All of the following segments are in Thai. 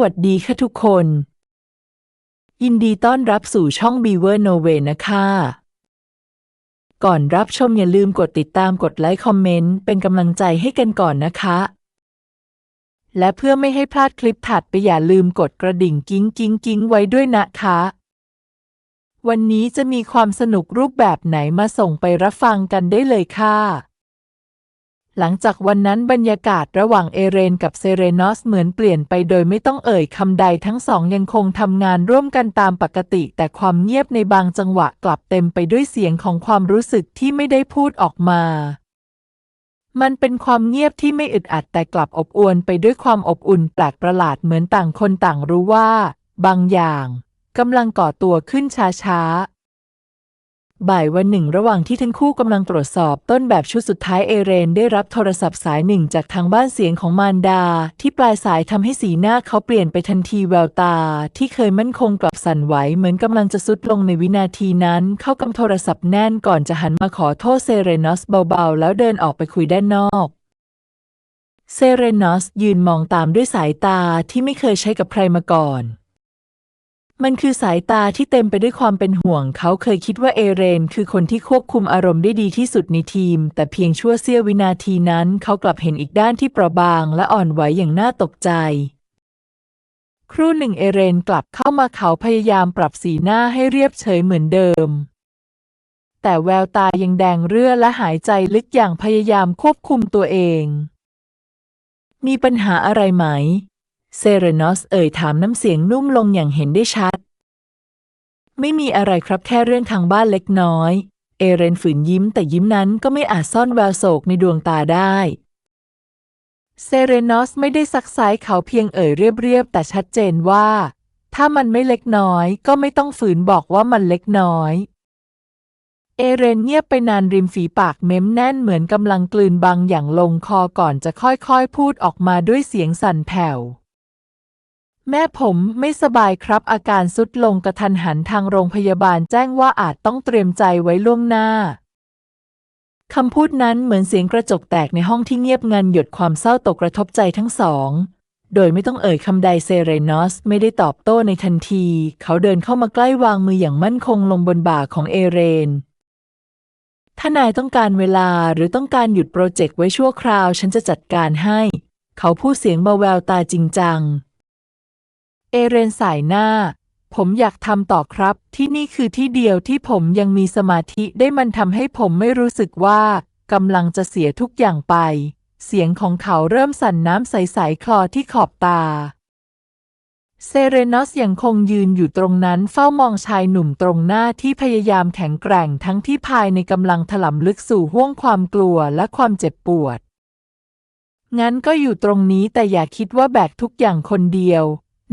วัสดีค่ะทุกคน ยินดีต้อนรับสู่ช่อง Beaver No Way นะคะ ก่อนรับชมอย่าลืมกดติดตามกดไลค์คอมเมนต์เป็นกำลังใจให้กันก่อนนะคะ และเพื่อไม่ให้พลาดคลิปถัดไปอย่าลืมกดกระดิ่งกิ้งกิ้งกิ้งไว้ด้วยนะคะ วันนี้จะมีความสนุกรูปแบบไหนมาส่งไปรับฟังกันได้เลยค่ะ หลังจากวันนั้นบรรยากาศระหว่างเอเรนกับเซเรนอสเหมือนเปลี่ยนไปโดยไม่ต้องเอ่ยคำใดทั้งสองยังคงทำงานร่วมกันตามปกติ แต่ความเงียบในบางจังหวะกลับเต็มไปด้วยเสียงของความรู้สึกที่ไม่ได้พูดออกมา มันเป็นความเงียบที่ไม่อึดอัดแต่กลับอบอวลไปด้วยความอบอุ่นแปลกประหลาดเหมือนต่างคนต่างรู้ว่า บางอย่างกำลังก่อตัวขึ้นช้าๆ บ่ายวันหนึ่งระหว่างที่ทั้งคู่กำลังตรวจสอบต้นแบบชุดสุดท้ายเอเรนได้รับโทรศัพท์สายหนึ่งจากทางบ้านเสียงของมารดา ที่ปลายสายทำให้สีหน้าเขาเปลี่ยนไปทันทีแววตา ที่เคยมั่นคงกลับสั่นไหวเหมือนกำลังจะสุดลงในวินาทีนั้น เขากำโทรศัพท์แน่นก่อนจะหันมาขอโทษเซเรนอสเบาๆ แล้วเดินออกไปคุยด้านนอกเซเรนอสยืนมองตามด้วยสายตาที่ไม่เคยใช้กับใครมาก่อน มันคือสายตาที่เต็มไปด้วยความเป็นห่วง เขาเคยคิดว่าเอเรน คือคนที่ควบคุมอารมณ์ได้ดีที่สุดในทีม แต่เพียงชั่วเสี้ยววินาทีนั้น เขากลับเห็นอีกด้านที่เปราะบางและอ่อนไหวอย่างน่าตกใจ ครู่หนึ่งเอเรนกลับเข้ามาเขาพยายามปรับสีหน้าให้เรียบเฉยเหมือนเดิม แต่แววตายังแดงเรื่อและหายใจลึกอย่างพยายามควบคุมตัวเอง มีปัญหาอะไรไหม เซเรนอสเอ่ยถามน้ำเสียงนุ่มลงอย่างเห็นได้ชัด ไม่มีอะไรครับแค่เรื่องทางบ้านเล็กน้อย เอเรนฝืนยิ้มแต่ยิ้มนั้นก็ไม่อาจซ่อนแววโศกในดวงตาได้ เซเรนอสไม่ได้ซักไซเขาเพียงเอ่ยเรียบๆ แต่ชัดเจนว่า ถ้ามันไม่เล็กน้อย ก็ไม่ต้องฝืนบอกว่ามันเล็กน้อยเอเรนเงียบไปนานริมฝีปากเม้มแน่นเหมือนกำลังกลืนบางอย่างลงคอก่อนจะค่อยๆ พูดออกมาด้วยเสียงสั่นแผ่ว แม่ผมไม่สบายครับอาการสุดลงกระทันหันทางโรงพยาบาลแจ้งว่าอาจต้องเตรียมใจไว้ล่วงหน้า คำพูดนั้นเหมือนเสียงกระจกแตกในห้องที่เงียบงันหยดความเศร้าตกกระทบใจทั้งสอง โดยไม่ต้องเอ่ยคำใดเซเรนอสไม่ได้ตอบโต้ในทันที เขาเดินเข้ามาใกล้วางมืออย่างมั่นคงลงบนบ่าของเอเรนถ้านายต้องการเวลาหรือต้องการหยุดโปรเจกต์ไว้ชั่วคราว ฉันจะจัดการให้ เขาพูดเสียงเบาแววตาจริงจัง เอเรนสายหน้า ผมอยากทำต่อครับ ที่นี่คือที่เดียวที่ผมยังมีสมาธิได้มันทำให้ผมไม่รู้สึกว่ากำลังจะเสียทุกอย่างไป เสียงของเขาเริ่มสั่นน้ำใสๆคลอที่ขอบตา เซเรนอสยังคงยืนอยู่ตรงนั้นเฝ้ามองชายหนุ่มตรงหน้าที่พยายามแข็งแกร่งทั้งที่ภายในกำลังถลำลึกสู่ห้วงความกลัวและความเจ็บปวด งั้นก็อยู่ตรงนี้แต่อย่าคิดว่าแบกทุกอย่างคนเดียว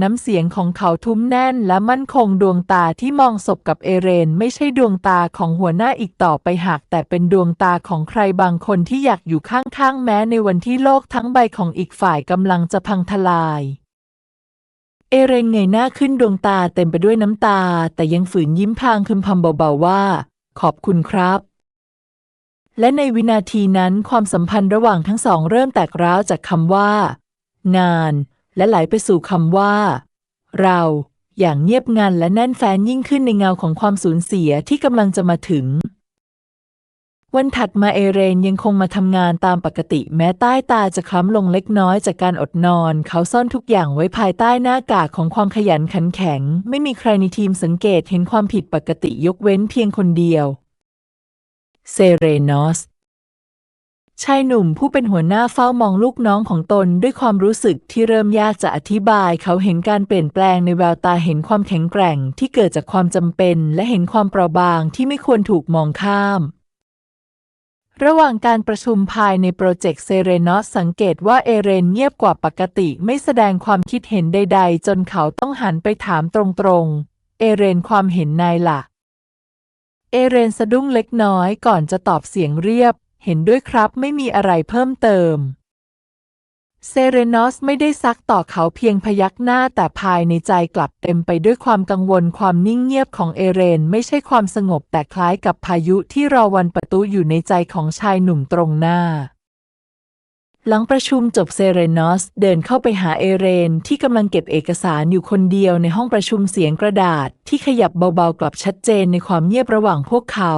น้ำเสียงของเขาทุ้มแน่นและมั่นคงดวงตาที่มองศพกับเอเรนไม่ใช่ดวงตาของหัวหน้าอีกต่อไปหากแต่เป็นดวงตาของใครบางคนที่อยากอยู่ข้างๆแม้ในวันที่โลกทั้งใบของอีกฝ่ายกำลังจะพังทลาย เอเรนเงยหน้าขึ้นดวงตาเต็มไปด้วยน้ำตา แต่ยังฝืนยิ้มพางพึมพำเบาๆว่า ขอบคุณครับและในวินาทีนั้นความสัมพันธ์ระหว่างทั้งสองเริ่มแตกร้าวจากคำว่า งาน และไหลไปสู่คำว่า เราอย่างเงียบงันและแน่นแฟ้นยิ่งขึ้นในเงาของความสูญเสียที่กำลังจะมาถึง วันถัดมาเอเรนยังคงมาทำงานตามปกติแม้ใต้ตาจะคล้ำลงเล็กน้อยจากการอดนอน เขาซ่อนทุกอย่างไว้ภายใต้หน้ากากของความขยันขันแข็ง ไม่มีใครในทีมสังเกตเห็นความผิดปกติยกเว้นเพียงคนเดียว เซเรนอส ชายหนุ่มผู้เป็นหัวหน้าเฝ้ามองลูกน้องของตนด้วยความรู้สึกที่เริ่มยากจะอธิบาย เขาเห็นการเปลี่ยนแปลงในแววตาเห็นความแข็งแกร่งที่เกิดจากความจำเป็น และเห็นความเปราะบางที่ไม่ควรถูกมองข้าม ระหว่างการประชุมภายในโปรเจกต์เซเรนอสสังเกตว่าเอเรนเงียบกว่าปกติไม่แสดงความคิดเห็นใด ๆ จนเขาต้องหันไปถามตรงๆ เอเรนความเห็นนายล่ะ เอเรนสะดุ้งเล็กน้อยก่อนจะตอบเสียงเรียบ ห็นด้วยครับไม่มีอะไรเพิ่มเติม เซเรนอสไม่ได้ซักต่อเขาเพียงพยักหน้าแต่ภายในใจกลับเต็มไปด้วยความกังวลความนิ่งเงียบของเอเรนไม่ใช่ความสงบแต่คล้ายกับพายุที่รอวันประตูอยู่ในใจของชายหนุ่มตรงหน้าหลังประชุมจบเซเรนอสเดินเข้าไปหาเอเรนที่กำลังเก็บเอกสารอยู่คนเดียวในห้องประชุมเสียงกระดาษที่ขยับเบาๆกลับชัดเจนในความเงียบระหว่างพวกเขา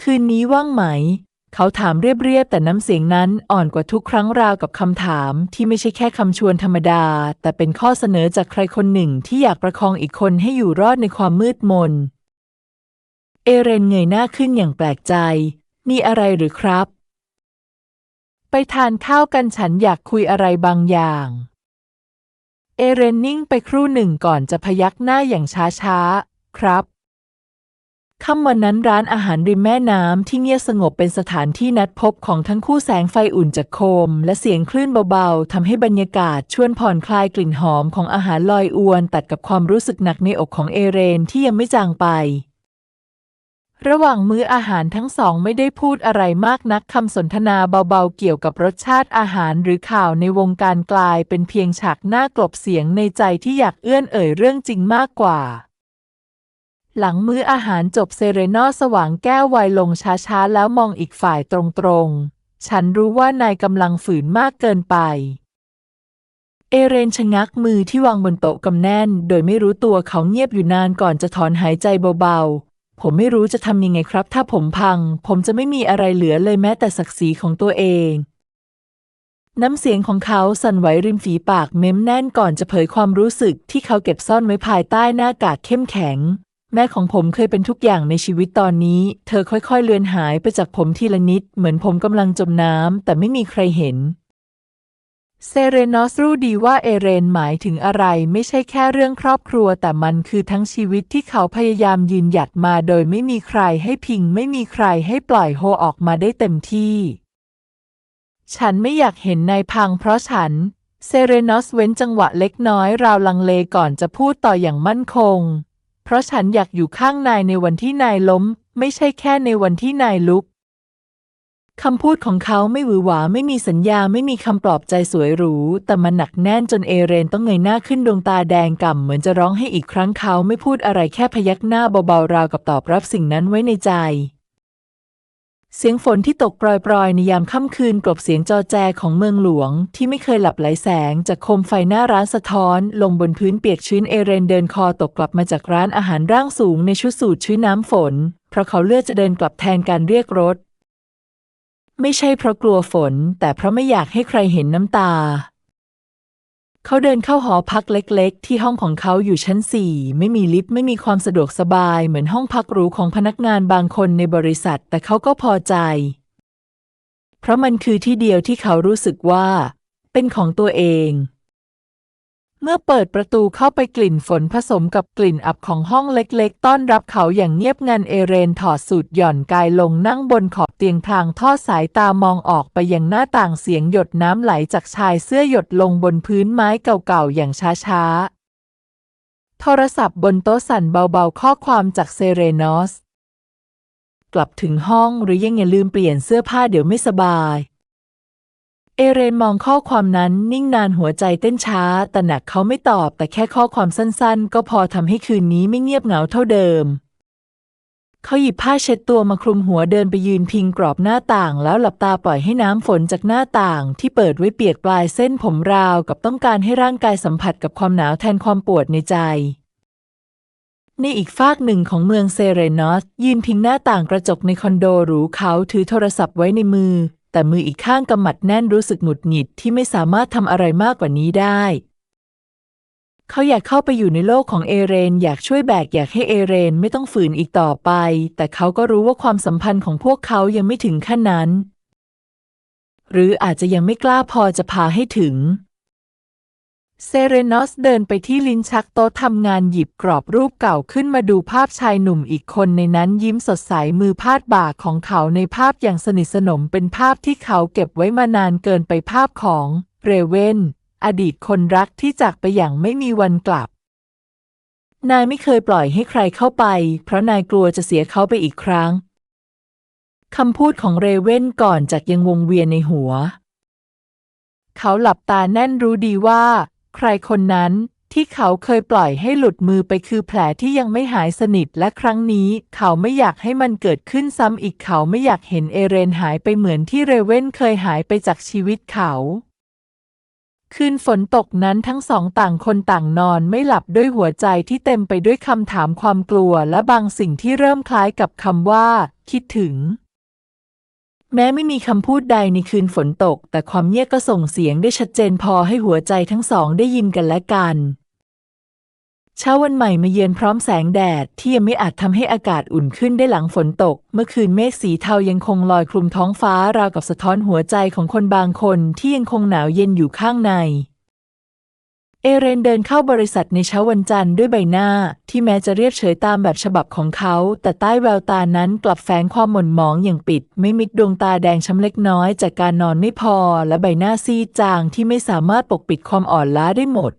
คืนนี้ว่างไหม เขาถามเรียบๆแต่น้ำเสียงนั้นอ่อนกว่าทุกครั้งราวกับคำถามที่ไม่ใช่แค่คำชวนธรรมดา แต่เป็นข้อเสนอจากใครคนหนึ่งที่อยากประคองอีกคนให้อยู่รอดในความมืดมน เอเรนเงยหน้าขึ้นอย่างแปลกใจ มีอะไรหรือครับ ไปทานข้าวกันฉันอยากคุยอะไรบางอย่างเอเรนนิ่งไปครู่หนึ่งก่อนจะพยักหน้าอย่างช้าๆ ครับ ค่ำวันนั้นร้านอาหารริมแม่น้ำที่เงียบสงบเป็นสถานที่นัดพบของทั้งคู่แสงไฟอุ่นจากโคม และเสียงคลื่นเบาๆทำให้บรรยากาศชวนผ่อนคลายกลิ่นหอมของอาหารลอยอวนตัดกับความรู้สึกหนักในอกของเอเรนที่ยังไม่จางไป ระหว่างมื้ออาหารทั้งสองไม่ได้พูดอะไรมากนักคำสนทนาเบาๆเกี่ยวกับรสชาติอาหารหรือข่าวในวงการกลายเป็นเพียงฉากหน้ากลบเสียงในใจที่อยากเอื้อนเอ่ยเรื่องจริงมากกว่า หลังมื้ออาหารจบเซเรนอสว่างแก้วไวลงช้าๆ แล้วมองอีกฝ่ายตรงๆ ฉันรู้ว่านายกำลังฝืนมากเกินไป เอเรนชะงักมือที่วางบนโต๊ะกำแน่น โดยไม่รู้ตัวเขาเงียบอยู่นานก่อนจะถอนหายใจเบาๆ ผมไม่รู้จะทำยังไงครับ ถ้าผมพัง ผมจะไม่มีอะไรเหลือเลยแม้แต่ศักดิ์ศรีของตัวเอง น้ำเสียงของเขาสั่นไหวริมฝีปากเม้มแน่นก่อนจะเผยความรู้สึกที่เขาเก็บซ่อนไว้ภายใต้หน้ากากเข้มแข็ง แม่ของผมเคยเป็นทุกอย่างในชีวิตตอนนี้ เธอค่อยๆ เลือนหายไปจากผมทีละนิด เหมือนผมกำลังจมน้ำแต่ไม่มีใครเห็น เซเรนอสรู้ดีว่าเอเรนหมายถึงอะไรไม่ใช่แค่เรื่องครอบครัว แต่มันคือทั้งชีวิตที่เขาพยายามยืนหยัดมาโดยไม่มีใครให้พิง ไม่มีใครให้ปล่อยโฮออกมาได้เต็มที่ ฉันไม่อยากเห็นนายพังเพราะฉัน เซเรนอสเว้นจังหวะเล็กน้อยราวลังเลก่อนจะพูดต่ออย่างมั่นคง เพราะฉันอยากอยู่ข้างนายในวันที่นายล้ม ไม่ใช่แค่ในวันที่นายลุก คำพูดของเขาไม่หวือหวาไม่มีสัญญาไม่มีคำปลอบใจสวยหรู แต่มันหนักแน่นจนเอเรนต้องเงยหน้าขึ้นดวงตาแดงก่ำเหมือนจะร้องให้อีกครั้งเขาไม่พูดอะไรแค่พยักหน้าเบาๆราวกับตอบรับสิ่งนั้นไว้ในใจ เสียงฝนที่ตกปรอยๆในยามค่ำคืนกลบเสียงจอแจของเมืองหลวง ที่ไม่เคยหลับไหลแสงจากโคมไฟหน้าร้านสะท้อน ลงบนพื้นเปียกชื้นเอเรนเดินคอตกกลับมาจากร้านอาหารร่างสูงในชุดสูทชื้นน้ำฝน เพราะเขาเลือกจะเดินกลับแทนการเรียกรถ ไม่ใช่เพราะกลัวฝน แต่เพราะไม่อยากให้ใครเห็นน้ำตา เขาเดินเข้าหอพักเล็ก ๆ ที่ห้องของเขาอยู่ชั้นสี่ไม่มีลิฟต์ไม่มีความสะดวกสบายเหมือนห้องพักหรูของพนักงานบางคนในบริษัท แต่เขาก็พอใจ เพราะมันคือที่เดียวที่เขารู้สึกว่า เป็นของตัวเอง เมื่อเปิดประตูเข้าไปกลิ่นฝนผสมกับกลิ่นอับของห้องเล็ก ๆ ต้อนรับเขาอย่างเงียบงันเอเรนถอดสูทหย่อนกายลงนั่งบนขอบ ตียงพลางทอดสายตามองออกไปยังหน้าต่างเสียงหยดน้ำไหลจากชายเสื้อหยดลงบนพื้นไม้เก่าๆอย่างช้าๆ โทรศัพท์บนโต๊ะสั่นเบาๆข้อความจากเซเรนอส กลับถึงห้องหรือยังอย่าลืมเปลี่ยนเสื้อผ้าเดี๋ยวไม่สบาย เอเรนมองข้อความนั้นนิ่งนานหัวใจเต้นช้า แต่หนักเขาไม่ตอบแต่แค่ข้อความสั้นๆ ก็พอทำให้คืนนี้ไม่เงียบเหงาเท่าเดิม เขาหยิบผ้าเช็ดตัวมาคลุมหัวเดินไปยืนพิงกรอบหน้าต่างแล้วหลับตาปล่อยให้น้ำฝนจากหน้าต่าง ที่เปิดไว้เปียกปลายเส้นผมราวกับต้องการให้ร่างกายสัมผัสกับความหนาวแทนความปวดในใจ ในอีกฟากหนึ่งของเมืองเซเรนอสยืนพิงหน้าต่างกระจกในคอนโดหรูเขาถือโทรศัพท์ไว้ในมือ แต่มืออีกข้างกำหมัดแน่นรู้สึกหงุดหงิดที่ไม่สามารถทำอะไรมากกว่านี้ได้ เขาอยากเข้าไปอยู่ในโลกของเอเรน อยากช่วยแบกอยากให้เอเรนไม่ต้องฝืนอีกต่อไป แต่เขาก็รู้ว่าความสัมพันธ์ของพวกเขายังไม่ถึงขั้นนั้น หรืออาจจะยังไม่กล้าพอจะพาให้ถึง เซเรนอสเดินไปที่ลิ้นชักโต๊ะทำงานหยิบกรอบรูปเก่าขึ้นมาดูภาพชายหนุ่มอีกคนในนั้นยิ้มสดใสมือพาดบ่าของเขาในภาพอย่างสนิทสนมเป็นภาพที่เขาเก็บไว้มานานเกินไปภาพของเรเวน อดีตคนรักที่จากไปอย่างไม่มีวันกลับ นายไม่เคยปล่อยให้ใครเข้าไป เพราะนายกลัวจะเสียเขาไปอีกครั้งคำพูดของเรเวนก่อนจากยังวงเวียนในหัว เขาหลับตาแน่นรู้ดีว่า ใครคนนั้นที่เขาเคยปล่อยให้หลุดมือไปคือแผลที่ยังไม่หายสนิทและครั้งนี้ เขาไม่อยากให้มันเกิดขึ้นซ้ำอีกเขาไม่อยากเห็นเอเรนหายไปเหมือนที่เรเว่นเคยหายไปจากชีวิตเขา คืนฝนตกนั้นทั้งสองต่างคนต่างนอนไม่หลับด้วยหัวใจที่เต็มไปด้วยคำถามความกลัวและบางสิ่งที่เริ่มคล้ายกับคำว่า คิดถึง แม้ไม่มีคำพูดใดในคืนฝนตก แต่ความเงียบก็ส่งเสียงได้ชัดเจนพอให้หัวใจทั้งสองได้ยินกันและกัน เช้าวันใหม่มาเยือนพร้อมแสงแดดที่ยังไม่อาจทำให้อากาศอุ่นขึ้นได้หลังฝนตก เมื่อคืนเมฆสีเทายังคงลอยคลุมท้องฟ้าราวกับสะท้อนหัวใจของคนบางคนที่ยังคงหนาวเย็นอยู่ข้างใน เอเรนเดินเข้าบริษัทในเช้าวันจันทร์ด้วยใบหน้า ที่แม้จะเรียบเฉยตามแบบฉบับของเขา แต่ใต้แววตานั้นกลับแฝงความหม่นหมองอย่างปิด ไม่มิดดวงตาแดงช้ำเล็กน้อยจากการนอนไม่พอ และใบหน้าซีดจางที่ไม่สามารถปกปิดความอ่อนล้าได้หมด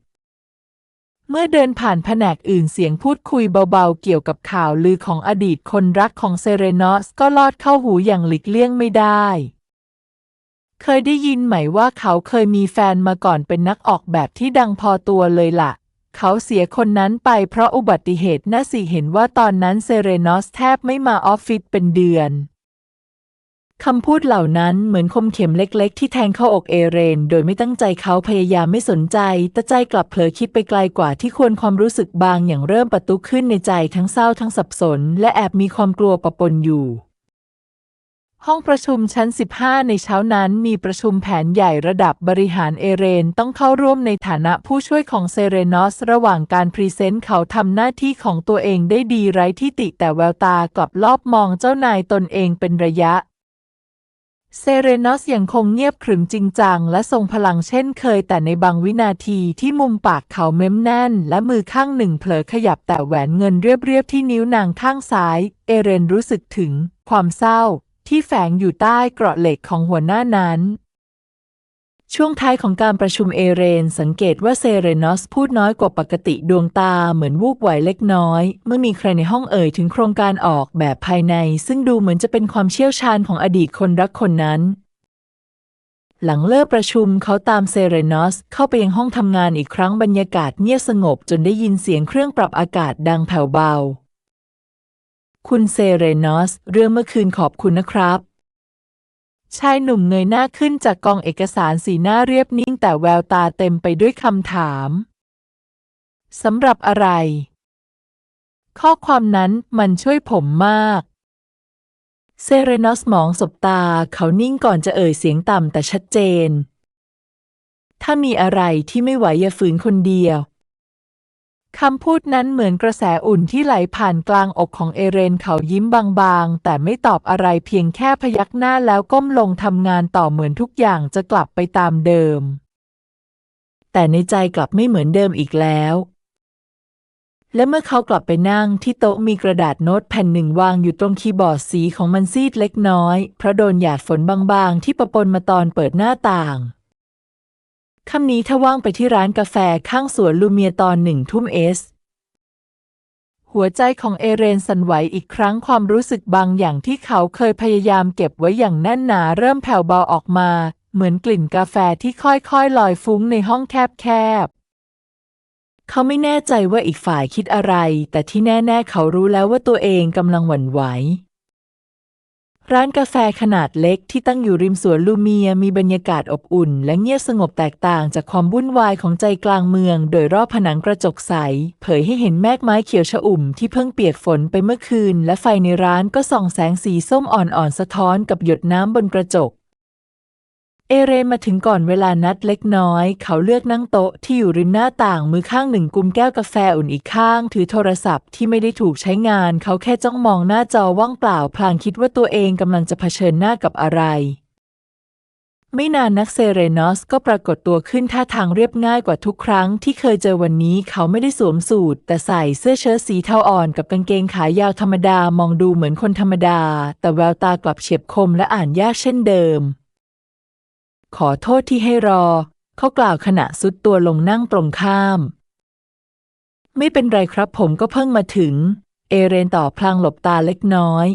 เมื่อเดินผ่านแผนกอื่นเสียงพูดคุยเบาๆ เกี่ยวกับข่าวลือของอดีตคนรักของเซเรนอสก็ลอดเข้าหูอย่างหลีกเลี่ยงไม่ได้ เคยได้ยินไหมว่าเขาเคยมีแฟนมาก่อนเป็นนักออกแบบที่ดังพอตัวเลยล่ะ เขาเสียคนนั้นไปเพราะอุบัติเหตุน่าสิเห็นว่าตอนนั้นเซเรนอสแทบไม่มาออฟฟิศเป็นเดือน คำพูดเหล่านั้นเหมือนคมเข็มเล็กๆ ที่แทงเข้าอกเอเรน โดยไม่ตั้งใจเขาพยายามไม่สนใจ แต่ใจกลับเผลอคิดไปไกลกว่าที่ควรความรู้สึกบางอย่างเริ่มประตุขึ้นในใจทั้งเศร้าทั้งสับสน และแอบมีความกลัวปะปนอยู่ ห้องประชุมชั้น 15 ในเช้านั้นมีประชุมแผนใหญ่ระดับบริหารเอเรนต้องเข้าร่วมในฐานะผู้ช่วยของเซเรนอสระหว่างการพรีเซนต์เขาทำหน้าที่ของตัวเองได้ดีไร้ที่ติแต่แววตากลับลอบมองเจ้านายตนเองเป็นระยะ เซเรนอสยังคงเงียบขรึมจริงจังและทรงพลังเช่นเคยแต่ในบางวินาทีที่มุมปากเขาเม้มแน่น และมือข้างหนึ่งเผลอขยับแต่แหวนเงินเรียบๆที่นิ้วนางข้างซ้าย เอเรนรู้สึกถึงความเศร้าที่แฝงอยู่ใต้เกราะเหล็กของหัวหน้านั้น ช่วงท้ายของการประชุมเอเรน สังเกตว่าเซเรนอสพูดน้อยกว่าปกติดวงตาเหมือนวูบไหวเล็กน้อย เมื่อมีใครในห้องเอ่ยถึงโครงการออกแบบภายใน ซึ่งดูเหมือนจะเป็นความเชี่ยวชาญของอดีตคนรักคนนั้น หลังเลิกประชุมเขาตามเซเรนอสเข้าไปยังห้องทำงานอีกครั้งบรรยากาศเงียบสงบจนได้ยินเสียงเครื่องปรับอากาศดังแผ่วเบา คุณเซเรนอส เรื่องเมื่อคืนขอบคุณนะครับ ชายหนุ่มเงยหน้าขึ้นจากกองเอกสารสีหน้าเรียบนิ่งแต่แววตาเต็มไปด้วยคำถามสำหรับอะไร ข้อความนั้นมันช่วยผมมาก เซเรนอสมองสบตาเขานิ่งก่อนจะเอ่ยเสียงต่ำแต่ชัดเจน ถ้ามีอะไรที่ไม่ไหวอย่าฝืนคนเดียว คำพูดนั้นเหมือนกระแสอุ่นที่ไหลผ่านกลางอกของเอเรนเขายิ้มบางๆ แต่ไม่ตอบอะไรเพียงแค่พยักหน้าแล้วก้มลงทำงานต่อเหมือนทุกอย่างจะกลับไปตามเดิม แต่ในใจกลับไม่เหมือนเดิมอีกแล้ว และเมื่อเขากลับไปนั่งที่โต๊ะมีกระดาษโน้ตแผ่นหนึ่งวางอยู่ตรงคีย์บอร์ดสีของมันซีดเล็กน้อย เพราะโดนหยาดฝนบางๆ ที่ประปนมาตอนเปิดหน้าต่าง คำนี้ถ้าว่างไปที่ร้านกาแฟข้างสวนลูเมียตอนหนึ่งทุ่มเอส หัวใจของเอเรนสั่นไหวอีกครั้งความรู้สึกบางอย่างที่เขาเคยพยายามเก็บไว้อย่างแน่นหนาเริ่มแผ่วเบาออกมา เหมือนกลิ่นกาแฟที่ค่อยๆลอยฟุ้งในห้องแคบๆเขาไม่แน่ใจว่าอีกฝ่ายคิดอะไร แต่ที่แน่ ๆ เขารู้แล้วว่าตัวเองกำลังหวั่นไหว ร้านกาแฟขนาดเล็กที่ตั้งอยู่ริมสวนลูเมียมีบรรยากาศอบอุ่น และเงียบสงบแตกต่างจากความวุ่นวายของใจกลางเมือง โดยรอบผนังกระจกใส เผยให้เห็นแมกไม้เขียวชอุ่มที่เพิ่งเปียกฝนไปเมื่อคืน และไฟในร้านก็ส่องแสงสีส้มอ่อนๆสะท้อนกับหยดน้ำบนกระจก เอเรนมาถึงก่อนเวลานัดเล็กน้อย เขาเลือกนั่งโต๊ะที่อยู่ริมหน้าต่างมือข้างหนึ่งกุมแก้วกาแฟอุ่นอีกข้าง ถือโทรศัพท์ที่ไม่ได้ถูกใช้งาน เขาแค่จ้องมองหน้าจอว่างเปล่า พลางคิดว่าตัวเองกำลังจะเผชิญหน้ากับอะไร ไม่นานนักเซเรนอสก็ปรากฏตัวขึ้นท่าทางเรียบง่ายกว่าทุกครั้งที่เคยเจอวันนี้ เขาไม่ได้สวมสูทแต่ใส่เสื้อเชิ้ตสีเทาอ่อนกับกางเกงขายาวธรรมดามองดูเหมือนคนธรรมดา แต่แววตากลับเฉียบคมและอ่านยากเช่นเดิม ขอโทษที่ให้รอ เขากล่าวขณะซุดตัวลงนั่งตรงข้าม ไม่เป็นไรครับผมก็เพิ่งมาถึง เอเรนตอบพลางหลบตาเล็กน้อย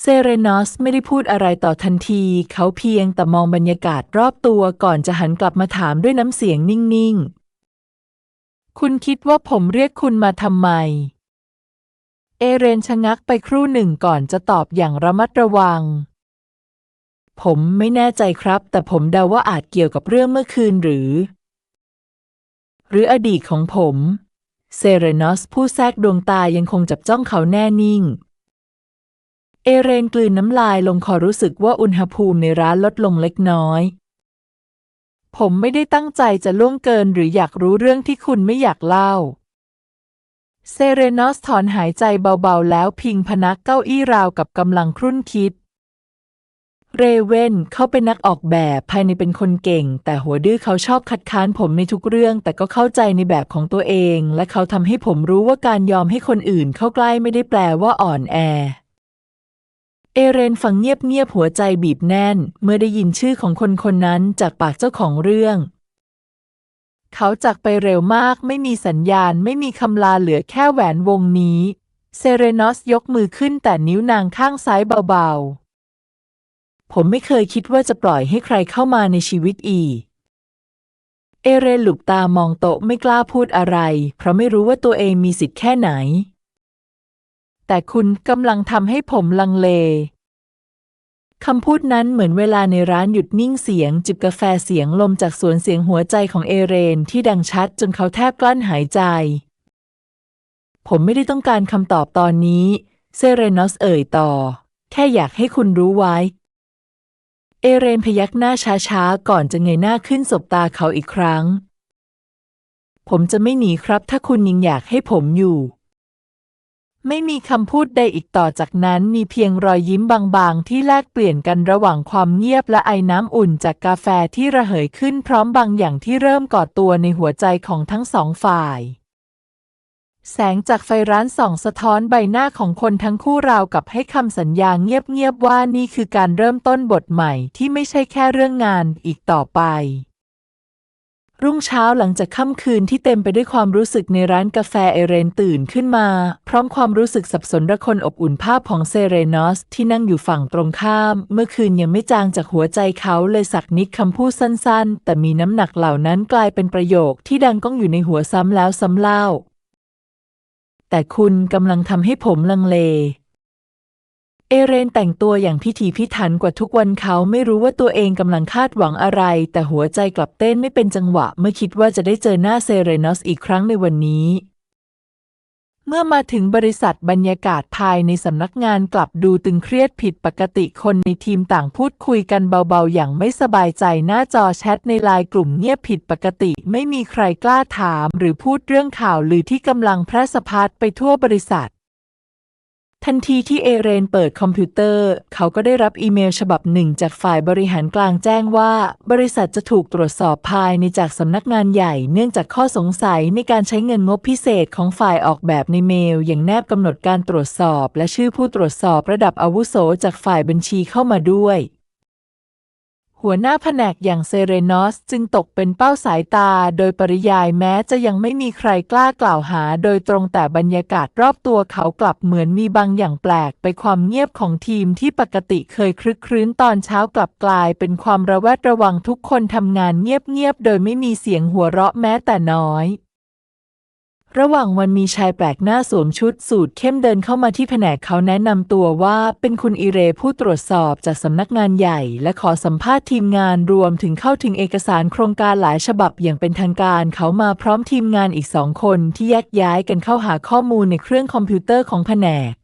เซเรนอสไม่ได้พูดอะไรต่อทันที เขาเพียงแต่มองบรรยากาศรอบตัวก่อนจะหันกลับมาถามด้วยน้ำเสียงนิ่งๆ คุณคิดว่าผมเรียกคุณมาทำไม เอเรนชะงักไปครู่หนึ่งก่อนจะตอบอย่างระมัดระวัง ผมไม่แน่ใจครับ แต่ผมเดาว่าอาจเกี่ยวกับเรื่องเมื่อคืนหรือ หรืออดีตของผม เซเรนอสผู้แทรกดวงตายังคงจับจ้องเขาแน่นิ่ง เอเรนกลืนน้ำลายลงคอรู้สึกว่าอุณหภูมิในร้านลดลงเล็กน้อย ผมไม่ได้ตั้งใจจะล่วงเกินหรืออยากรู้เรื่องที่คุณไม่อยากเล่า เซเรนอสถอนหายใจเบาๆ แล้วพิงพนักเก้าอี้ราวกับกำลังครุ่นคิด เรเวนเขาเป็นนักออกแบบภายในเป็นคนเก่ง แต่หัวดื้อเขาชอบคัดค้านผมในทุกเรื่อง แต่ก็เข้าใจในแบบของตัวเอง และเขาทำให้ผมรู้ว่าการยอมให้คนอื่นเข้าใกล้ไม่ได้แปลว่าอ่อนแอ เอเรนฟังเงียบๆหัวใจบีบแน่น เมื่อได้ยินชื่อของคนคนนั้นจากปากเจ้าของเรื่อง เขาจากไปเร็วมากไม่มีสัญญาณไม่มีคำลาเหลือแค่แหวนวงนี้ เซเรนอสยกมือขึ้นแต่นิ้วนางข้างซ้ายเบาๆ ผมไม่เคยคิดว่าจะปล่อยให้ใครเข้ามาในชีวิตอีก เอเรนหลุบตามองโต๊ะไม่กล้าพูดอะไร เพราะไม่รู้ว่าตัวเองมีสิทธิ์แค่ไหน แต่คุณกำลังทำให้ผมลังเลคำพูดนั้นเหมือนเวลาในร้านหยุดนิ่งเสียง จิบกาแฟเสียงลมจากสวนเสียงหัวใจของเอเรนที่ดังชัดจนเขาแทบกลั้นหายใจ ผมไม่ได้ต้องการคำตอบตอนนี้ เซเรนอสเอ่ยต่อ แค่อยากให้คุณรู้ไว้ เอเรนพยักหน้าช้าๆ ก่อนจะเงยหน้าขึ้นสบตาเขาอีกครั้ง ผมจะไม่หนีครับ ถ้าคุณยังอยากให้ผมอยู่ ไม่มีคำพูดใดอีกต่อจากนั้นมีเพียงรอยยิ้มบางๆ ที่แลกเปลี่ยนกันระหว่างความเงียบและไอน้ำอุ่นจากกาแฟที่ระเหยขึ้นพร้อมบางอย่างที่เริ่มก่อตัวในหัวใจของทั้งสองฝ่าย แสงจากไฟร้านส่องสะท้อนใบหน้าของคนทั้งคู่ราวกับให้คำสัญญาเงียบๆว่านี่คือการเริ่มต้นบทใหม่ที่ไม่ใช่แค่เรื่องงานอีกต่อไป รุ่งเช้าหลังจากค่ำคืนที่เต็มไปด้วยความรู้สึกในร้านกาแฟเอเรนตื่นขึ้นมา พร้อมความรู้สึกสับสนระคนอบอุ่นภาพของเซเรนอสที่นั่งอยู่ฝั่งตรงข้าม เมื่อคืนยังไม่จางจากหัวใจเขาเลยสักนิดคำพูดสั้นๆ แต่มีน้ำหนักเหล่านั้นกลายเป็นประโยคที่ดังก้องอยู่ในหัวซ้ำแล้วซ้ำเล่า แต่คุณกำลังทำให้ผมลังเล เอเรนแต่งตัวอย่างพิถีพิถันกว่าทุกวันเขาไม่รู้ว่าตัวเองกำลังคาดหวังอะไร แต่หัวใจกลับเต้นไม่เป็นจังหวะเมื่อคิดว่าจะได้เจอหน้าเซเรนอสอีกครั้งในวันนี้ เมื่อมาถึงบริษัทบรรยากาศภายในสำนักงานกลับดูตึงเครียดผิดปกติคนในทีมต่างพูดคุยกันเบาๆ อย่างไม่สบายใจหน้าจอแชทในไลน์กลุ่มเงียบผิดปกติ ไม่มีใครกล้าถาม หรือพูดเรื่องข่าวหรือที่กำลังแพร่สะพัดไปทั่วบริษัท ทันทีที่เอเรนเปิดคอมพิวเตอร์ เขาก็ได้รับอีเมลฉบับหนึ่งจากฝ่ายบริหารกลางแจ้งว่า บริษัทจะถูกตรวจสอบภายในจากสำนักงานใหญ่ เนื่องจากข้อสงสัยในการใช้เงินงบพิเศษของฝ่ายออกแบบในเมล อย่างแนบกำหนดการตรวจสอบ และชื่อผู้ตรวจสอบระดับอาวุโสจากฝ่ายบัญชีเข้ามาด้วย หัวหน้าแผนกอย่างเซเรนอสจึงตกเป็นเป้าสายตาโดยปริยายแม้จะยังไม่มีใครกล้ากล่าวหาโดยตรงแต่บรรยากาศรอบตัวเขากลับเหมือนมีบางอย่างแปลกไปความเงียบของทีมที่ปกติเคยคลึกครื้นตอนเช้ากลับกลายเป็นความระแวดระวังทุกคนทำงานเงียบๆโดยไม่มีเสียงหัวเราะแม้แต่น้อย ระหว่างวันมีชายแปลกหน้าสวมชุดสูทเข้มเดินเข้ามาที่แผนกเขาแนะนำตัวว่าเป็นคุณอิเรผู้ตรวจสอบจากสำนักงานใหญ่ และขอสัมภาษณ์ทีมงานรวมถึงเข้าถึงเอกสารโครงการหลายฉบับอย่างเป็นทางการเขามาพร้อมทีมงานอีกสองคนที่แยกย้ายกันเข้าหาข้อมูลในเครื่องคอมพิวเตอร์ของแผนก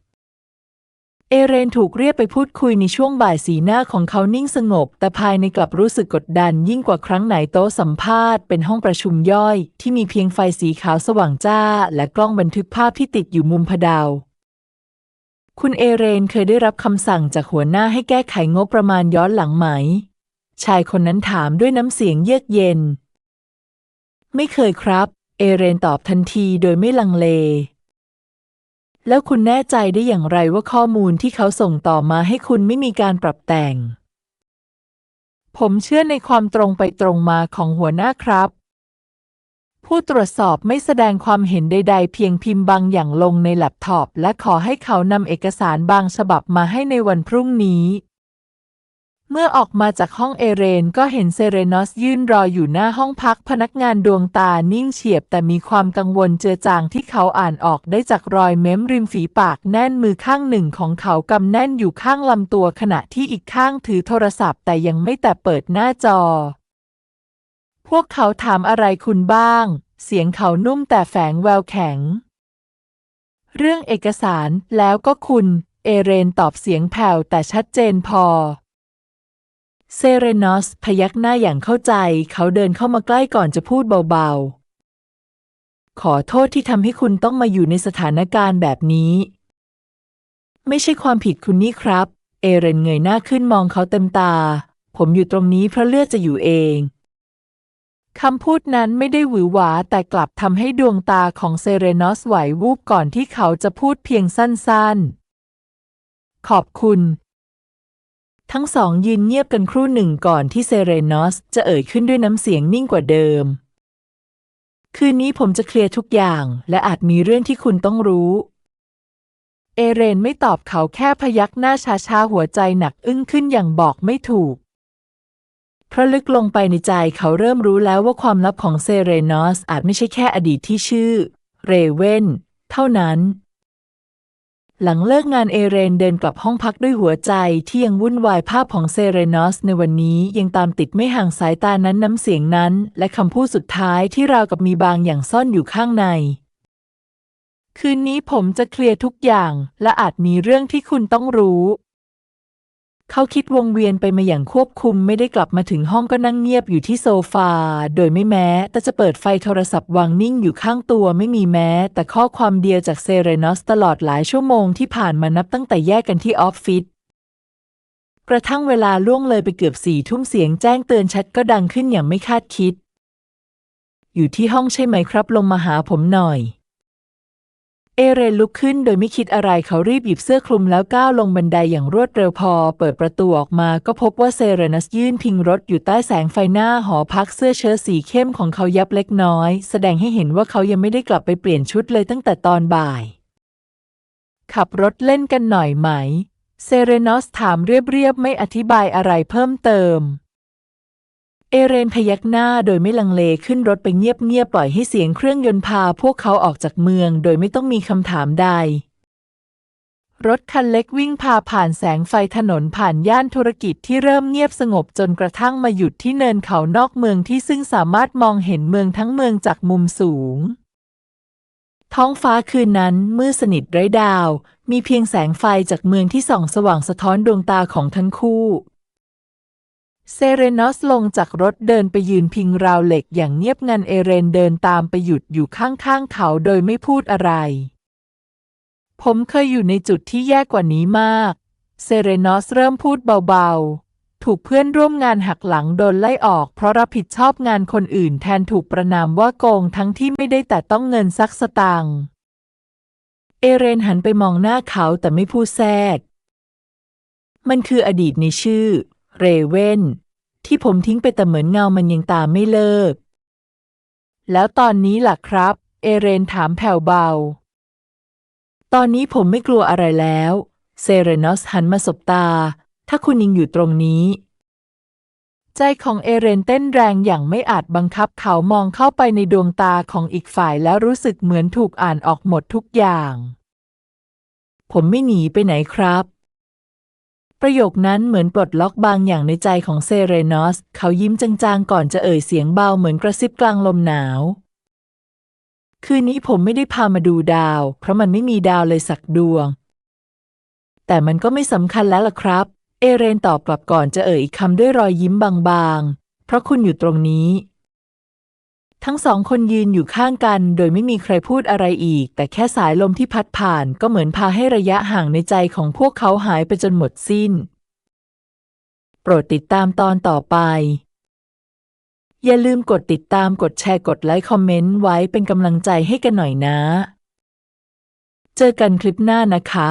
เอเรนถูกเรียกไปพูดคุยในช่วงบ่ายสีหน้าของเขานิ่งสงบ แต่ภายในกลับรู้สึกกดดันยิ่งกว่าครั้งไหนโต๊ะสัมภาษณ์เป็นห้องประชุมย่อย ที่มีเพียงไฟสีขาวสว่างจ้า และกล้องบันทึกภาพที่ติดอยู่มุมพดาวคุณเอเรนเคยได้รับคำสั่งจากหัวหน้าให้แก้ไขงบประมาณย้อนหลังไหม ชายคนนั้นถามด้วยน้ำเสียงเยือกเย็น ไม่เคยครับ เอเรนตอบทันทีโดยไม่ลังเล แล้วคุณแน่ใจได้อย่างไรว่าข้อมูลที่เขาส่งต่อมาให้คุณไม่มีการปรับแต่ง ผมเชื่อในความตรงไปตรงมาของหัวหน้าครับ ผู้ตรวจสอบไม่แสดงความเห็นใด ๆ เพียงพิมพ์บางอย่างลงในแล็ปท็อปและขอให้เขานำเอกสารบางฉบับมาให้ในวันพรุ่งนี้ เมื่อออกมาจากห้องเอเรนก็เห็นเซเรนอสยืนรออยู่หน้าห้องพักพนักงานดวงตานิ่งเฉียบแต่มีความกังวลเจือจางที่เขาอ่านออกได้จากรอยเม้มริมฝีปากแน่นมือข้างหนึ่งของเขากำแน่นอยู่ข้างลำตัวขณะที่อีกข้างถือโทรศัพท์แต่ยังไม่แต่เปิดหน้าจอ พวกเขาถามอะไรคุณบ้าง เสียงเขานุ่มแต่แฝงแววแข็ง เรื่องเอกสารแล้วก็คุณ เอเรนตอบเสียงแผ่วแต่ชัดเจนพอ เซเรนอสพยักหน้าอย่างเข้าใจ เขาเดินเข้ามาใกล้ก่อนจะพูดเบาๆ ขอโทษที่ทำให้คุณต้องมาอยู่ในสถานการณ์แบบนี้ ไม่ใช่ความผิดคุณนี่ครับ เอเรนเงยหน้าขึ้นมองเขาเต็มตา ผมอยู่ตรงนี้เพราะเลือดจะอยู่เองคำพูดนั้นไม่ได้หวือหวาแต่กลับทำให้ดวงตาของเซเรนอสไหววูบก่อนที่เขาจะพูดเพียงสั้นๆ ขอบคุณ ทั้งสองยืนเงียบกันครู่หนึ่งก่อนที่เซเรนอสจะเอ่ยขึ้นด้วยน้ำเสียงนิ่งกว่าเดิม คืนนี้ผมจะเคลียร์ทุกอย่าง และอาจมีเรื่องที่คุณต้องรู้ เอเรนไม่ตอบเขาแค่พยักหน้าช้าๆหัวใจหนักอึ้งขึ้นอย่างบอกไม่ถูกเพราะลึกลงไปในใจเขาเริ่มรู้แล้วว่าความลับของเซเรนอสอาจไม่ใช่แค่อดีตที่ชื่อ เรเวนเท่านั้น หลังเลิกงานเอเรนเดินกลับห้องพักด้วยหัวใจที่ยังวุ่นวายภาพของเซเรนอสในวันนี้ยังตามติดไม่ห่างสายตานั้นน้ำเสียงนั้น และคำพูดสุดท้ายที่ราวกับมีบางอย่างซ่อนอยู่ข้างใน คืนนี้ผมจะเคลียร์ทุกอย่าง และอาจมีเรื่องที่คุณต้องรู้ เขาคิดวงเวียนไปมาอย่างควบคุมไม่ได้กลับมาถึงห้องก็นั่งเงียบอยู่ที่โซฟา โดยไม่แม้ แต่จะเปิดไฟโทรศัพท์วางนิ่งอยู่ข้างตัวไม่มีแม้ แต่ข้อความเดียวจากเซเรนอสตลอดหลายชั่วโมงที่ผ่านมานับตั้งแต่แยกกันที่ออฟฟิศกระทั่งเวลาล่วงเลยไปเกือบสี่ทุ่มเสียงแจ้งเตือนแชทก็ดังขึ้นอย่างไม่คาดคิด อยู่ที่ห้องใช่ไหมครับ ลงมาหาผมหน่อย เอเรนลุกขึ้นโดยไม่คิดอะไรเขารีบหยิบเสื้อคลุมแล้วก้าวลงบันไดอย่างรวดเร็วพอ เปิดประตูออกมาก็พบว่าเซเรนัสยื่นพิงรถอยู่ใต้แสงไฟหน้าหอพักเสื้อเชิ้ตสีเข้มของเขายับเล็กน้อย แสดงให้เห็นว่าเขายังไม่ได้กลับไปเปลี่ยนชุดเลยตั้งแต่ตอนบ่าย ขับรถเล่นกันหน่อยไหม เซเรนอสถามเรียบๆไม่อธิบายอะไรเพิ่มเติม เอเรนพยักหน้าโดยไม่ลังเลขึ้นรถไปเงียบๆปล่อยให้เสียงเครื่องยนต์พาพวกเขาออกจากเมืองโดยไม่ต้องมีคำถามใด รถคันเล็กวิ่งพาผ่านแสงไฟถนนผ่านย่านธุรกิจที่เริ่มเงียบสงบจนกระทั่งมาหยุดที่เนินเขานอกเมืองที่ซึ่งสามารถมองเห็นเมืองทั้งเมืองจากมุมสูง ท้องฟ้าคืนนั้นมืดสนิทไร้ดาว มีเพียงแสงไฟจากเมืองที่ส่องสว่างสะท้อนดวงตาของทั้งคู่ เซเรนอสลงจากรถเดินไปยืนพิงราวเหล็กอย่างเงียบงันเอเรนเดินตามไปหยุดอยู่ข้างๆเขาโดยไม่พูดอะไร ผมเคยอยู่ในจุดที่แย่กว่านี้มาก เซเรนอสเริ่มพูดเบาๆ ถูกเพื่อนร่วมงานหักหลังโดนไล่ออกเพราะรับผิดชอบงานคนอื่นแทนถูกประนามว่าโกงทั้งที่ไม่ได้แต่ต้องเงินสักสตางค์ เอเรนหันไปมองหน้าเขาแต่ไม่พูดแทรกมันคืออดีตในชื่อ เรเวนที่ผมทิ้งไปแต่เหมือนเงามันยังตามไม่เลิก แล้วตอนนี้ล่ะครับ เอเรนถามแผ่วเบา ตอนนี้ผมไม่กลัวอะไรแล้ว เซเรนอสหันมาสบตา ถ้าคุณยังอยู่ตรงนี้ ใจของเอเรนเต้นแรงอย่างไม่อาจบังคับเขามองเข้าไปในดวงตาของอีกฝ่ายแล้วรู้สึกเหมือนถูกอ่านออกหมดทุกอย่าง ผมไม่หนีไปไหนครับ ประโยคนั้นเหมือนปลดล็อกบางอย่างในใจของเซเรนอส เขายิ้มจางๆ ก่อนจะเอ่ยเสียงเบาเหมือนกระซิบกลางลมหนาว คืนนี้ผมไม่ได้พามาดูดาว เพราะมันไม่มีดาวเลยสักดวง แต่มันก็ไม่สำคัญแล้วล่ะครับ เอเรนตอบกลับก่อนจะเอ่ยอีกคำด้วยรอยยิ้มบางๆ เพราะคุณอยู่ตรงนี้ ทั้งสองคนยืนอยู่ข้างกันโดยไม่มีใครพูดอะไรอีก แต่แค่สายลมที่พัดผ่านก็เหมือนพาให้ระยะห่างในใจของพวกเขาหายไปจนหมดสิ้น โปรดติดตามตอนต่อไป อย่าลืมกดติดตามกดแชร์กดไลค์คอมเมนต์ไว้เป็นกำลังใจให้กันหน่อยนะ เจอกันคลิปหน้านะคะ